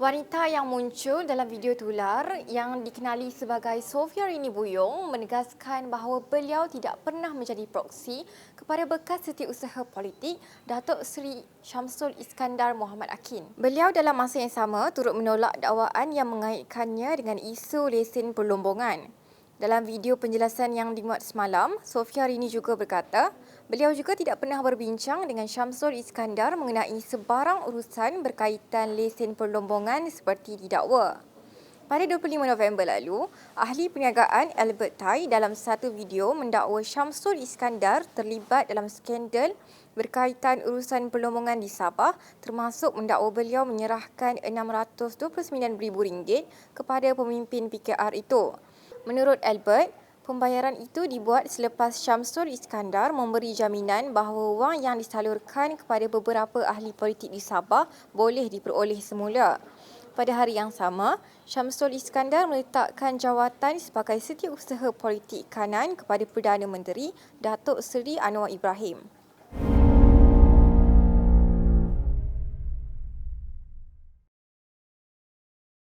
Wanita yang muncul dalam video tular yang dikenali sebagai Sofia Rini Buyong menegaskan bahawa beliau tidak pernah menjadi proksi kepada bekas setiausaha politik Datuk Seri Syamsul Iskandar Muhammad Akin. Beliau dalam masa yang sama turut menolak dakwaan yang mengaitkannya dengan isu lesen perlombongan. Dalam video penjelasan yang dimuat semalam, Sofia Rini juga berkata, beliau juga tidak pernah berbincang dengan Syamsul Iskandar mengenai sebarang urusan berkaitan lesen perlombongan seperti didakwa. Pada 25 November lalu, ahli perniagaan Albert Tai dalam satu video mendakwa Syamsul Iskandar terlibat dalam skandal berkaitan urusan perlombongan di Sabah termasuk mendakwa beliau menyerahkan RM629,000 kepada pemimpin PKR itu. Menurut Albert, pembayaran itu dibuat selepas Syamsul Iskandar memberi jaminan bahawa wang yang disalurkan kepada beberapa ahli politik di Sabah boleh diperoleh semula. Pada hari yang sama, Syamsul Iskandar meletakkan jawatan sebagai setiausaha politik kanan kepada Perdana Menteri Datuk Seri Anwar Ibrahim.